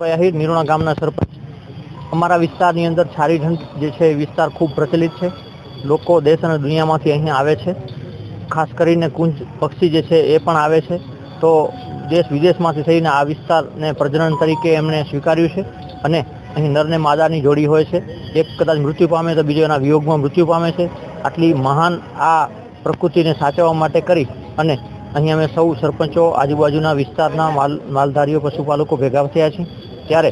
ભાઈ આહિર, નિરોણા ગામના સરપંચ. અમારા વિસ્તારની અંદર છારીઢંઢ જે છે એ વિસ્તાર ખૂબ પ્રચલિત છે. લોકો દેશ અને દુનિયામાંથી અહીંયા આવે છે. ખાસ કરીને કુંજ પક્ષી જે છે એ પણ આવે છે. તો દેશ વિદેશમાંથી થઈને આ વિસ્તારને પ્રજનન તરીકે એમણે સ્વીકાર્યું છે અને અહીં નરને માદાની જોડી હોય છે. એક કદાચ મૃત્યુ પામે તો બીજો એના વિયોગમાં મૃત્યુ પામે છે. આટલી મહાન આ પ્રકૃતિને સાચવવા માટે કરી અને અહીં અમે સૌ સરપંચો આજુબાજુના વિસ્તારના માલ, માલધારીઓ, પશુપાલકો ભેગા થયા છીએ. ત્યારે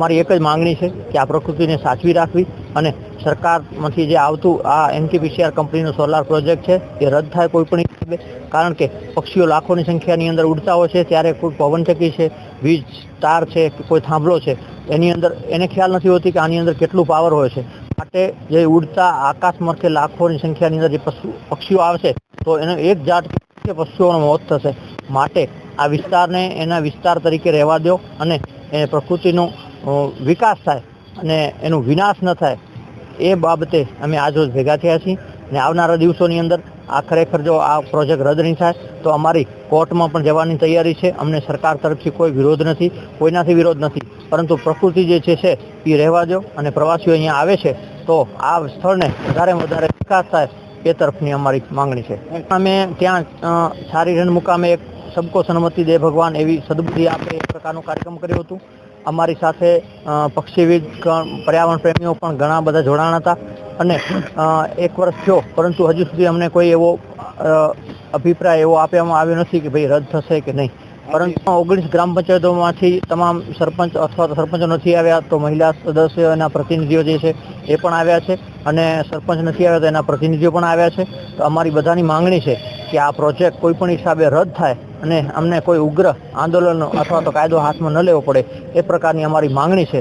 મારી એક જ માંગણી છે કે આ પ્રકૃતિને સાચવી રાખવી અને સરકારમાંથી જે આવતું આ એનટીપીસીઆર કંપનીનો સોલાર પ્રોજેક્ટ છે, એ રદ થાય કોઈ પણ હિસાબે. કારણ કે પક્ષીઓ લાખોની સંખ્યાની અંદર ઉડતા હોય છે, ત્યારે કોઈ પવનચક્કી છે, વીજ, તાર છે કે કોઈ થાંભલો છે, એની અંદર એને ખ્યાલ નથી હોતી કે આની અંદર કેટલું પાવર હોય છે. માટે જે ઉડતા આકાશ મરખે લાખોની સંખ્યાની અંદર જે પશુ, પક્ષીઓ આવશે, તો એનો એક જાત પશુઓનો મોત થશે. માટે આ વિસ્તારને એના વિસ્તાર તરીકે રહેવા દો અને એ પ્રકૃતિનો વિકાસ થાય અને એનો વિનાશ ન થાય, એ બાબતે અમે આજરોજ ભેગા થયા છીએ. અને આવનારા દિવસોની અંદર આ ખરેખર જો આ પ્રોજેક્ટ રદ નહીં થાય, તો અમારી કોર્ટમાં પણ જવાની તૈયારી છે. અમને સરકાર તરફથી કોઈ વિરોધ નથી, કોઈનાથી વિરોધ નથી. પરંતુ પ્રકૃતિ જે છે એ રહેવા દો. અને પ્રવાસીઓ અહીંયા આવે છે, તો આ સ્થળને વધારે વધારે વિકાસ થાય, એ તરફની અમારી માંગણી છે. અમે ત્યાં સારી રણ મુકામે એક સબકો સન્મતિ દે ભગવાન એવી સદબુદ્ધિ આપે એ પ્રકારનો કાર્યક્રમ કર્યો હતું. અમારી સાથે પક્ષીવિદ પર્યાવરણ પ્રેમીઓ પણ ઘણા બધા જોડાણ હતા. અને એક વર્ષ થયો, પરંતુ હજુ સુધી અમને કોઈ એવો અભિપ્રાય એવો આપવામાં આવ્યો નથી કે ભાઈ રદ થશે કે નહીં. પરંતુ ઓગણીસ ગ્રામ પંચાયતોમાંથી તમામ સરપંચ અથવા તો સરપંચો નથી આવ્યા, તો મહિલા સદસ્યોના પ્રતિનિધિઓ જે છે એ પણ આવ્યા છે. અને સરપંચ નથી આવ્યા, તો એના પ્રતિનિધિઓ પણ આવ્યા છે. તો અમારી બધાની માંગણી છે કે આ પ્રોજેક્ટ કોઈ પણ હિસાબે રદ થાય અને અમને કોઈ ઉગ્ર આંદોલન અથવા તો કાયદો હાથમાં ન લેવો પડે એ પ્રકારની અમારી માંગણી છે.